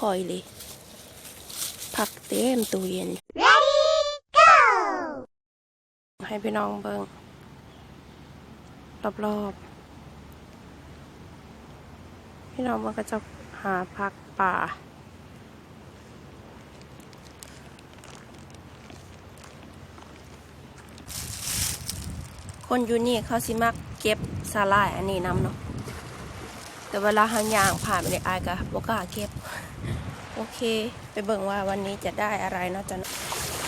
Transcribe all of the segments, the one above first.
พอยเลย ผักเต็มตู้เย็นให้พี่น้องเบิ่งรอบๆ พี่น้องมันก็จะหาผักป่าคนอยู่นี่เขาสิมักเก็บสาหร่ายอันนี้น้ำเนาะแต่เวลาหางยางผ่านไปในอายกะบกล้าเก็บ เค ไปเบิ่งว่าวันนี้จะได้อะไรเนาะจ๊ะ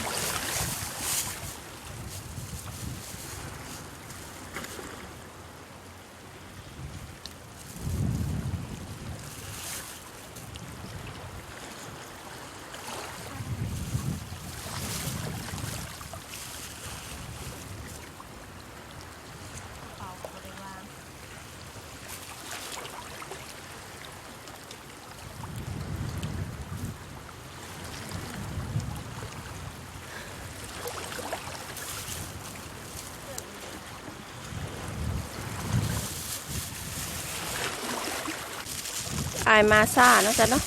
อายมาซ่าเนะจ๊ะเนาะ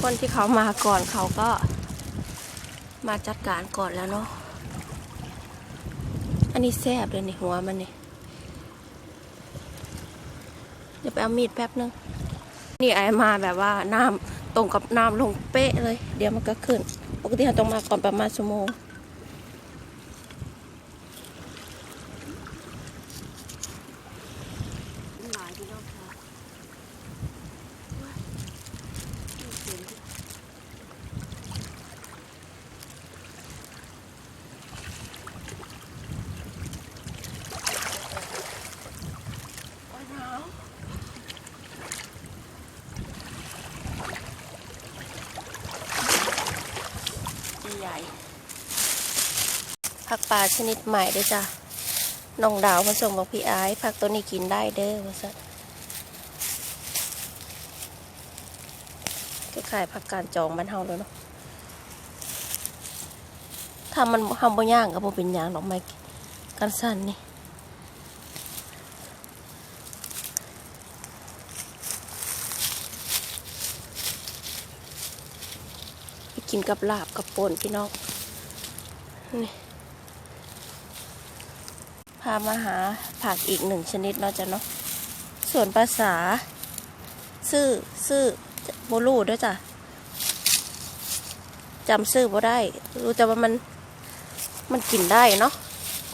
คนที่เขามาก่อนเขาก็มาจัดการก่อนแล้วเนาะอันนี้แซบเลยในหัวมันนี่เดี๋ยวไปเอามีดแป๊บนึง นี่ไอมาแบบว่าน้ำตรงกับน้ำลงเป๊ะเลย เดี๋ยวมันก็ขึ้น ปกติเราต้องมาก่อนประมาณชั่วโมง ใหญ่ ผักปลาชนิดใหม่ด้วยจ้ะน้องดาวผสมบอกพี่ไอ้ผักตัวนี้กินได้เด้อว่าซะก็ขายผักการจองบ้านเฮาเลยเนาะถ้ามันทำบ่ย่างก็บ่เป็นหยางดอกไม้กันสั้นนี่กินกับลาบกับป่นพี่น้องนี่ พามาหาผักอีกหนึ่งชนิดเนาะจ้ะเนาะส่วนภาษา ซื่อซื่อโบลูด้วยจ้ะจำซื่อบ่ได้ รู้แต่ว่ามันมันกินได้เนาะ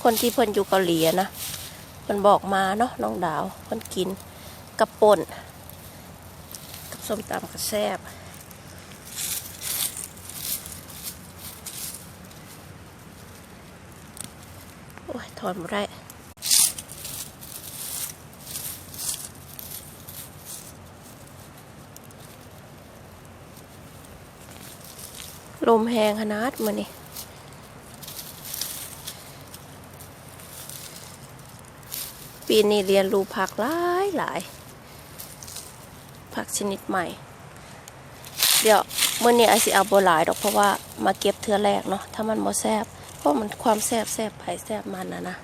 คนที่เพิ่นอยู่เกาหลีนะมันบอกมาเนาะน้องดาวเพิ่นกินกับป่นกับส้มตำกับแซบโอ้ยถอนไม่ได้ ลมแหงขนาดมานี่ปีนี้เรียนรู้ผักหลายหลายผักชนิดใหม่ เดี๋ยวเมื่อนี้ไอซิเอาโบหลายดอกเพราะว่ามาเก็บเทือแรกเนาะถ้ามันบ่แซบเพราะมันความแซบแซบไผ่แซบมันนะนะ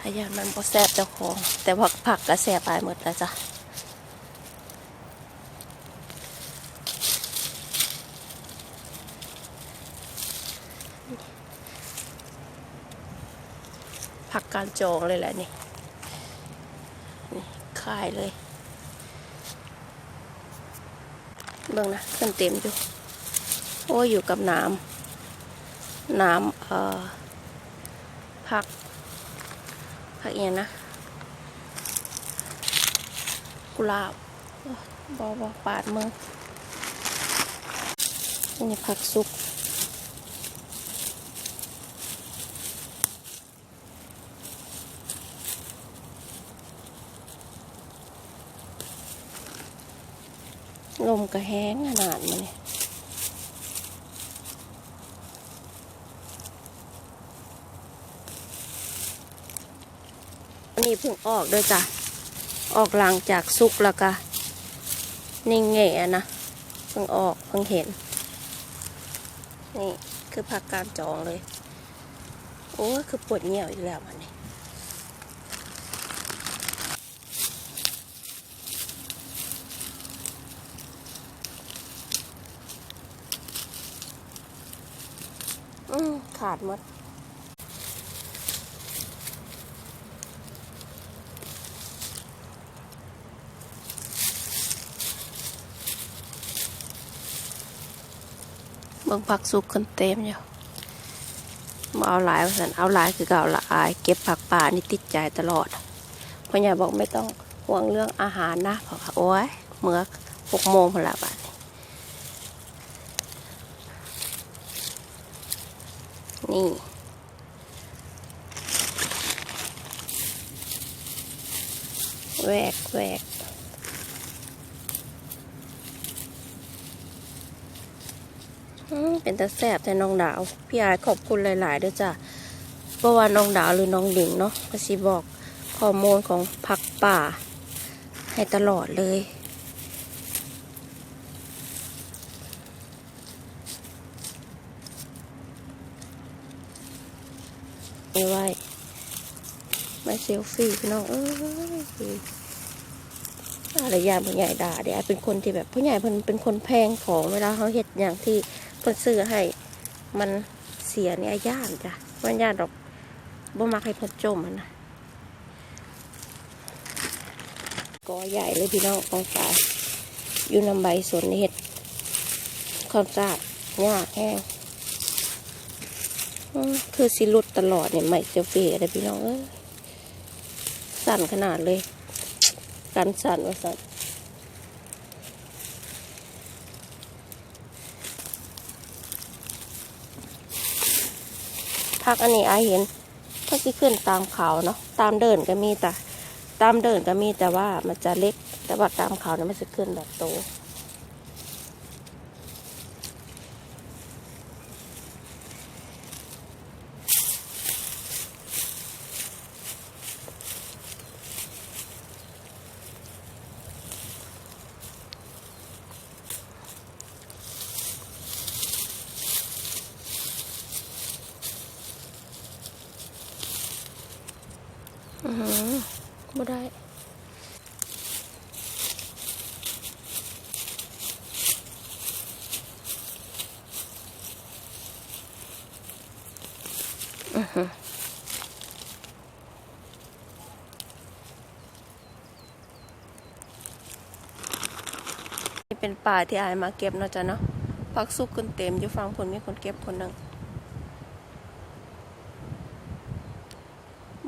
พยานมันบ่แซบเจ้าของ แต่ผักผักก็แซบไปหมดแล้วจ้ะ ผักการจองเลยแหละนี่นี่คายเลยเบิ่งนะขึ้นเต็มอยู่ โอ้ยอยู่กับน้ำน้ำเอ่อผักผักเอียงนะ กุหลาบโอ้ยบอบอปาดมือนี่ผักสุก ลมก็แห้งขนาดมันนี่อันนี้เพิ่งออกด้วยจ้ะ ออกหลังจากสุกแล้วก็นิ่งแง่นะ เพิ่งออกเพิ่งเห็น นี่คือผักการจองเลย โอ้คือปวดเหี่ยวอีกแล้วมันนี่ ขาดหมดเบิ่งผักสุกคนเต็มอยู่มาเอาหลายสันเอาหลายคือเก่าละอาย เก็บผักป่านี่ติดใจตลอดพ่อใหญ่บอกไม่ต้องห่วงเรื่องอาหารนะเพราะว่าโอ้ยเมื่อหกโมงพละบาท นี่แหวกแหวกเป็นตาแสบแต่น้องดาว พี่อายขอบคุณหลาย ๆ ด้วยจ้ะเพราะว่าน้องดาวหรือน้องดิ่งเนาะก็สิบอกข้อมูลของผักป่าให้ตลอดเลย ไว้มาเซลฟี่พี่น้องเอ้ยอะไรอย่างผู้ใหญ่ด่าเดี๋ยวเป็นคนที่แบบผู้ใหญ่เพิ่นเป็นคนแพงของเวลาเขาเห็ดอย่างที่เพิ่นซื้อให้มันเสียเนี่ยย่านจ้ะมันย่านดอกบ่มักให้พิ่นจมมันนะกอใหญ่เลยพี่น้องกองฟ้าอยู่นำใบสนนี่เห็ดความสะอาดยากแห้ง คือสิลุดตลอดเนี่ยไม่เซลฟี่อะไรพี่น้องเอ้ยสั่นขนาดเลยกันสั่นว่าสั่นพักอันนี้ไอเห็นถ้าที่ขึ้นตามเขาเนาะตามเดินก็มีแต่ตามเดินก็มีแต่ว่ามันจะเล็ก แต่ว่าตามเขาเนี่ยมันจะขึ้นแบบโต อือหือบ่ได้อือหือนี่เป็นป่าที่อายมาเก็บเนาะจ๊ะเนาะพักสุกขึ้นเต็มอยู่ฟังผลมีคนเก็บคนหนึ่ง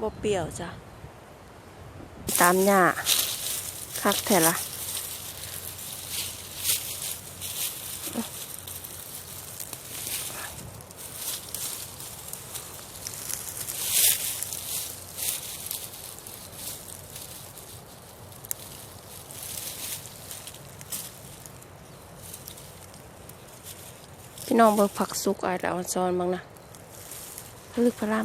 บ่เปรี้ยวจ้ะ ตามหญ้าคักแท้ละพี่น้องเบิกผักสุกอายแล้วซอนบ้างนะพลึกพล่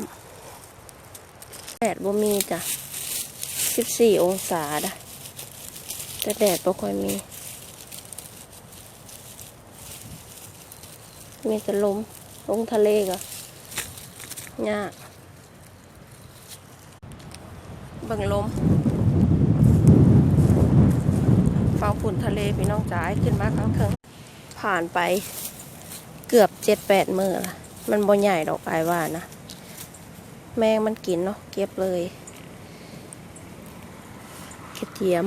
ำแดดบ่มีจ้ะ สิบสี่องศาดะแต่แดดไม่ค่อยมี มีแต่ลมลงทะเลก็ยากเบิ่งลมฟังฝุ่นทะเลพี่น้องจ๋าขึ้นมาครั้งเคิงผ่านไปเกือบเจ็ดแปดมือละมันบ่ใหญ่ดอกไอายว่านะ แมงมันกินเนาะเก็บเลย เทียม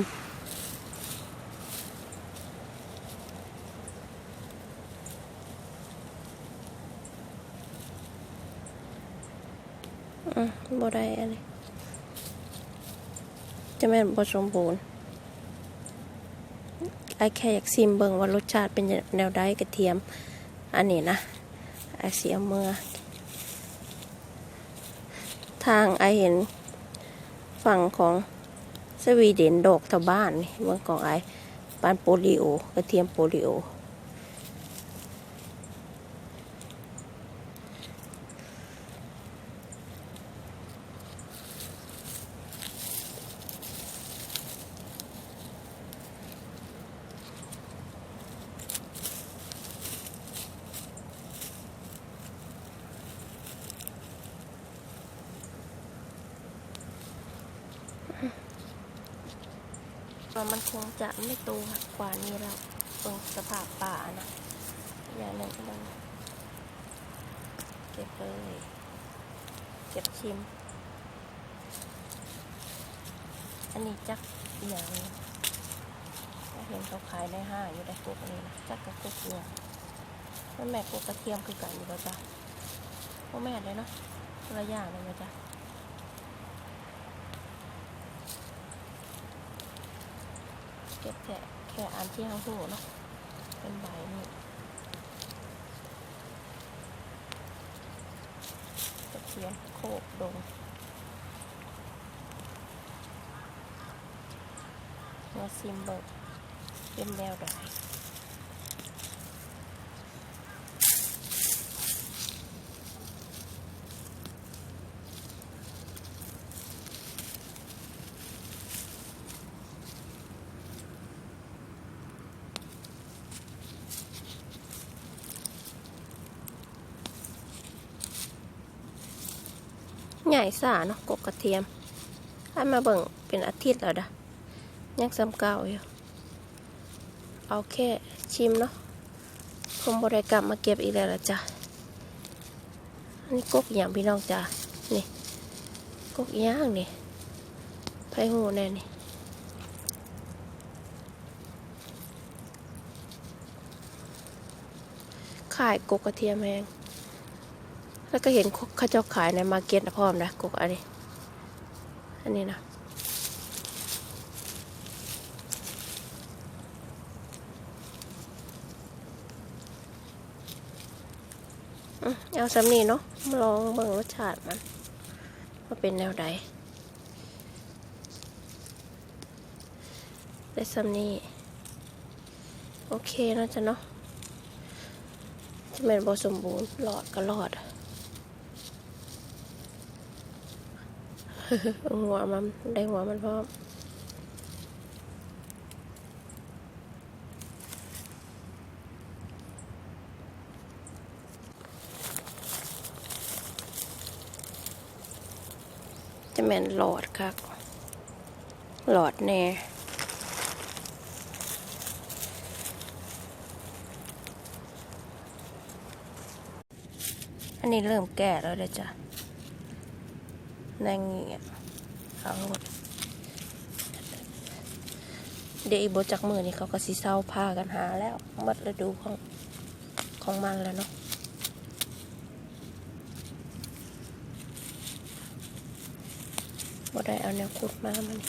อืมบ่ได้อะไรจะแม่นบ่สมบูรณ์ไอแค่อยากซิมเบิ่งว่ารสชาติเป็นแนวใดกระเทียม อันนี้นะไอเสียเมื่อ ทางไอเห็นฝั่งของ สวีเดนดอกทบ้านนี่เมืองของไอ้บ้านโปลิโอกระเทียมโปลิโอว่ามัน ไม่โตกว่านี้แล้วตรงสภาพป่านะอย่างนั้นก็ต้องเก็บเลยเก็บชิม อันนี้จักอย่างเห็นเขาขายในห้างอยู่ในกุกนี้นะจักกระกุกเนี่ยมันแม่กุกกระเทียมคือกันอยู่แล้วจ้ะพ่อแม่เลยเนาะคนละอย่างเลยนะจ๊ะเก็บแค่แค่อันที่เขาหูเนาะเป็นใบนี่ตะเคียนโคกดงมาซิมเบิร์เป็นแนวใด ใหญ่สาเนาะกกกระเทียมให้มาเบิ่งเป็นอาทิตย์แล้วดะยังซ้ำเก่าอยู่เอาแค่ชิมเนาะผมบริกรรมมาเก็บอีกแล้วละจ้ะอันนี้กกอย่างพี่น้องจ้ะนี่กกย่างนี่ไผ่หูแน่นี่ขายกกกระเทียมแห้ง แล้วก็เห็นเขาเจ้าขายในมาเก็ตนะพร้อมนะกกอันนี้ อันนี้นะอืมเอาสำนีเนาะมาลองเบิ่งรสชาติมันว่าเป็นแนวใดได้สำนีโอเคนะจ๊ะเนาะจะเป็นบสมบูรณ์หลอดก็หลอด หัวมันได้หัวมันพร้อมจะแมนหลอดครับหลอดแน่อันนี้เริ่มแก่แล้วเด้จ้ะ นางเงี้ยเอาเดี๋ยวอีบจากมือนี่เขาก็สิเศร้าพากันหาแล้วหมดฤดูของของมันแล้วเนาะบ่ได้เอาแนวขุดมามัน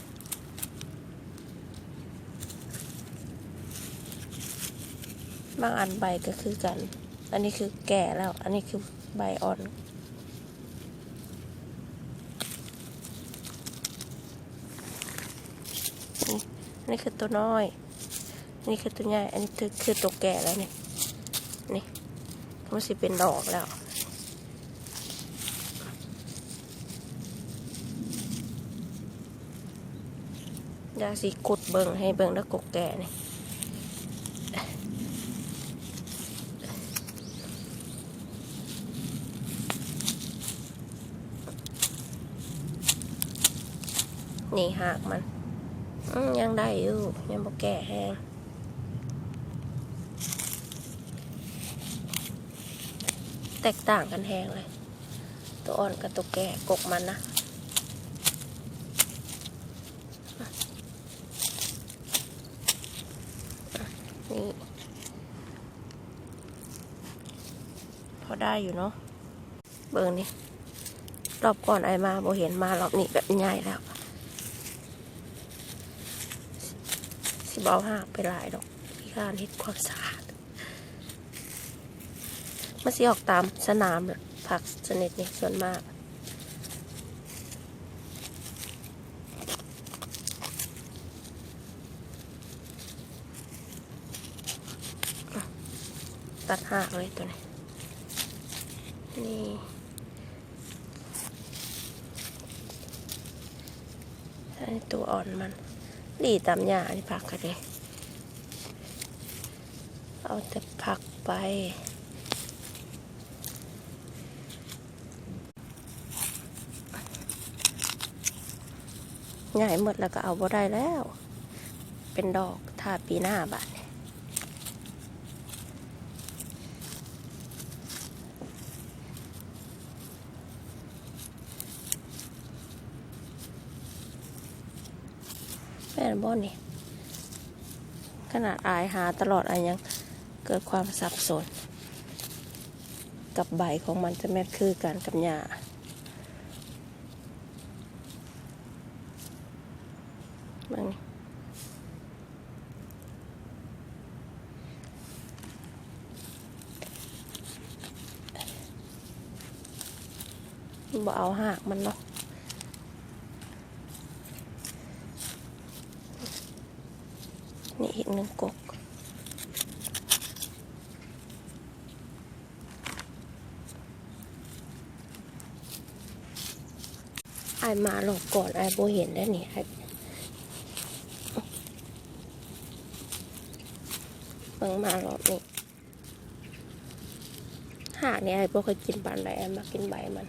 บางอันใบก็คือกัน อันนี้คือแก่แล้ว อันนี้คือใบอ่อนอั นนี้คือตัวน้อยนนี้คือตัวใหญ่ อันนี้คือคือตัวแก่แล้วนี่นี่มันสิเป็นดอกแล้วยาสีกุดเบิงให้เบิงแล้วกกแก่นี่นี่หากมัน ยังได้อยู่ยังบ่แก่แห้งแตกต่างกันแห้งเลย ตัวอ่อนกับตัวแก่กกมันนะนี่พอได้อยู่เนาะเบิ่งนี่รอบก่อนไอมาบ่เห็นมารอบนี้แบบใหญ่แล้ว บอาหักไปหลายดอกที่การเฮ็ดความสะอาดมันสิออกตามสนามผักชนิดนี้ส่วนมากตัดหากเลยตัวนี้ นี่ตัวอ่อนมัน ดีตามหญ้าอันนี้ผักกันเลยเอาแต่ผักไป ใหญ่หมดแล้วก็เอาบ่ได้แล้ว เป็นดอกถ้าปีหน้าบาทเนี่นบ่นี่ ขนาดอายหาตลอดอายยังเกิดความสับสน กับใบของมันจะแม่คือกันกับหญ้าบางบ่เอาหากมันเนาะ นี่อีกหนึ่งกกไอมาหลอกก่อนไอโบเห็นได้นี่ไอเบิ่งมาหลอกนี่หากนี่ไอโบเคยกินปานใดไอมากินใบมัน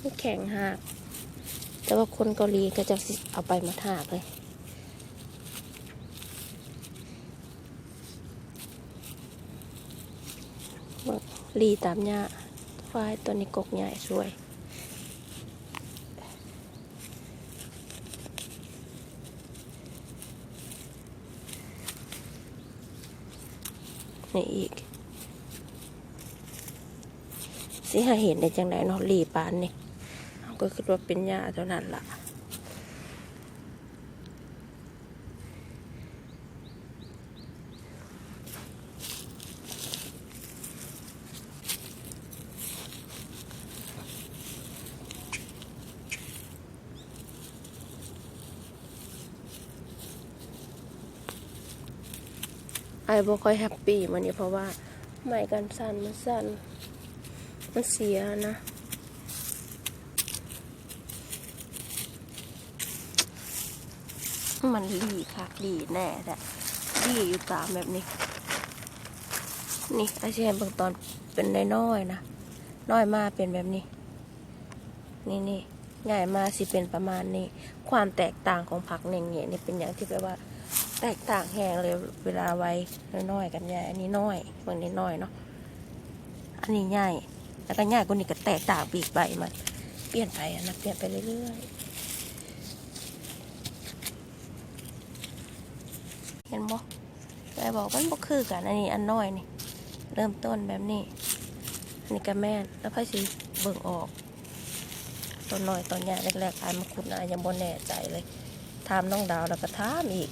มันแข็งหากแต่ว่าคนเกาหลีก็จะเอาไปมาถากเลย ลีตามหญ้าควายตัวนี้กกใหญ่สวยนี่อีก สิหาเห็นได้จังไดเนาะลีปานนี่ก็คิดว่าเป็นหญ้าเท่านั้นล่ะ อ้บ่ค่อยแฮปปี้มันนี่เพราะว่าไม้กันสั่นมันสั่นมันเสียนะมันดีค่ะดีแน่แหละดีอยู่ตามแบบนี้ นี่ไอเชียนบางตอนเป็นน้อยๆนะน้อยมาเป็นแบบนี้ นี่นี่ใหญ่มาสิเป็นประมาณนี้ ความแตกต่างของผักเน่งเนี่ยเป็นอย่างที่แปลว่า แตกต่างแหงเลยเวลาไว้น้อยๆกันใหญ่อันนี้น้อยบางนี้น้อยเนาะอันนี้ใหญ่แล้วก็ใหญ่กว่านี้ก็แตกต่างปีกใบมันเปลี่ยนไปอะนะเปลี่ยนไปเรื่อยๆเห็นบ่แม่บอกมันบ่คือกันอันนี้อันน้อยนี่เริ่มต้นแบบนี้อันนี้ก็แม่นแล้วค่อยสิเบิ่งออกตอนน้อยตอนใหญ่แรกๆอายมาขุดนะยังบ่แน่ใจเลยถามน้องดาวแล้วก็ถามอีก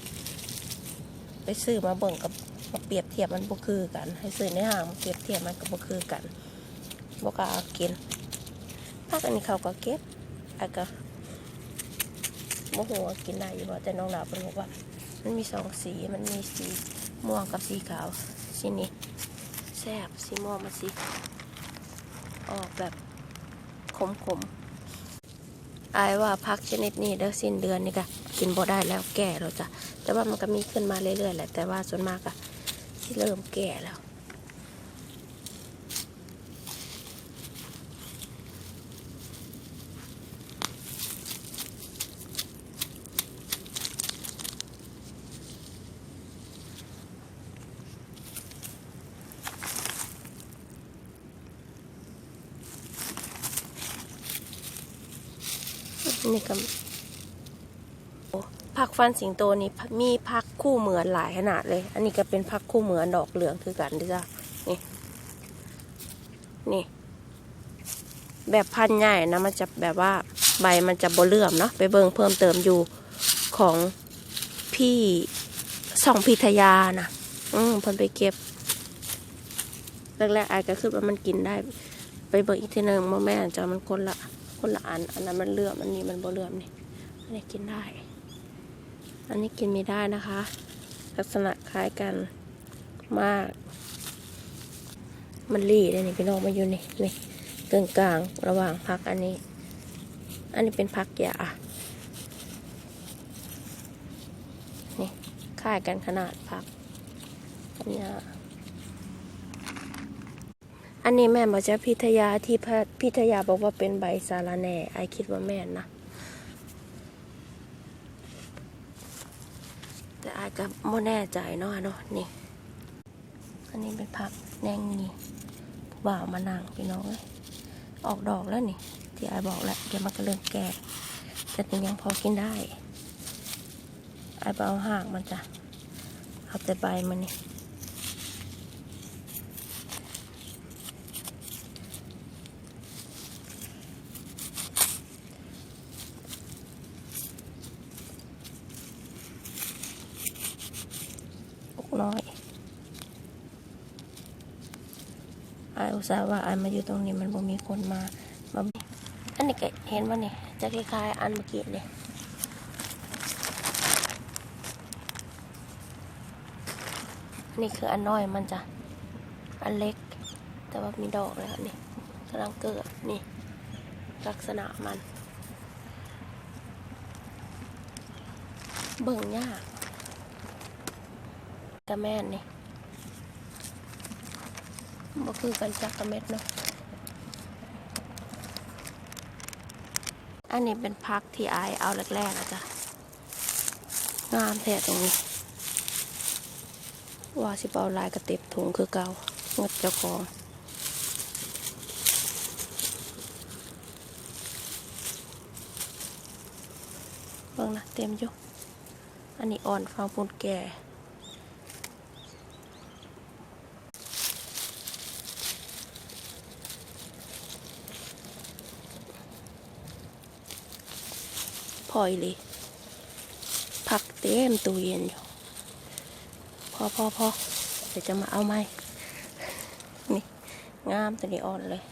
ไปซื้อมาเบิ่งกับมาเปรียบเทียบมันบ่คือกัน ให้ซื้อในห้างมาเปรียบเทียบมันก็บ่คือกันบ่กล้ากินพักอันนี้เขาก็เก็บอันก็บ่ฮู้ว่ากินได้อยู่บ่แต่น้องดาเพิ่นบอกว่า มันมีสองสีมันมีสีม่วงกับสีขาวสีนี้แซ่บสีม่วงมันสีออกแบบขมๆ อายว่าพักชนิดนี้เด้อสิ้นเดือนนี่ก็กินบ่ได้แล้วแก่เราจะแต่ว่ามันก็มีขึ้นมาเรื่อยๆแหละแต่ว่าส่วนมากอะที่เริ่มแก่แล้ว นี่ก็ผักฟันสิงโตนี่มีพักคู่เหมือนหลายขนาดเลย อันนี้ก็เป็นพักคู่เหมือนดอกเหลืองคือกันดิจ้ะนี่ นี่ แบบพันธุ์ใหญ่นะมันจะแบบว่าใบมันจะบเลื่อมเนาะไปเบิ่งเพิ่มเติมอยู่ของพี่สองพิทยานะอืมเพิ่นไปเก็บแรกๆอายก็คือว่ามันกินได้ ไปเบิ่งอีกทีหนึ่งโมแม่จะมันคนละ คนละอัน อันนั้นมันเลื่อมอันนี้มันบ่เลื่อมนี่ อันนี้กินได้ อันนี้กินไม่ได้นะคะ ลักษณะคล้ายกันมาก มันรีเลยนี่พี่น้องมาอยู่นี่นี่กึ่งกลางระหว่างพักอันนี้ อันนี้เป็นพักยานี่คล้ายกันขนาดพักกับยา อันนี้แม่มาจากพิทยาที่พิทยาบอกว่าเป็นใบสาระแหน่ไอคิดว่าแม่นนะแต่อาจจะไม่แน่ใจเนาะเนาะนี่ อันนี้เป็นผักแนงนี่บ่าวมานั่งพี่น้องเอ้ยออกดอกแล้วนี่ ที่ไอายบอกแล้วเดี๋ยวมันก็เริ่มแก่แต่ยังพอกินได้ไอ้เบเอาหากมันจ้ะเอาแต่ใบมันนี่ อน้อยไอายอุตส่าห์ว่าไอายมาอยู่ตรงนี้มันบ่มีคนมามาอันนี้ก็เห็นว่านี่จะคล้ายๆอันเมื่อกี้เลยนี่คืออันน้อยมันจะอันเล็ก แต่ว่ามีดอกแล้วนี่กำลังเกิดนี่ ลักษณะมัน เบิ่งยาก กระแม่นนี่บ่คือกันจักกระเม็ดเนาะ อันนี้เป็นพักที่อเอาแรกๆอะจ้ะงามแท้ตรงนี้ ว่าสิเอาลายกระต็บถุงคือเก่างดเจ้าของเบิ่งนะเต็มอยู่ อันนี้อ่อนฟังปูนแก่ พอยเลยผักเต็มตู้เย็นอยู่ พอพอพอเดี๋ยวจะมาเอาไหมนี่ งามตัวนี้อ่อนเลย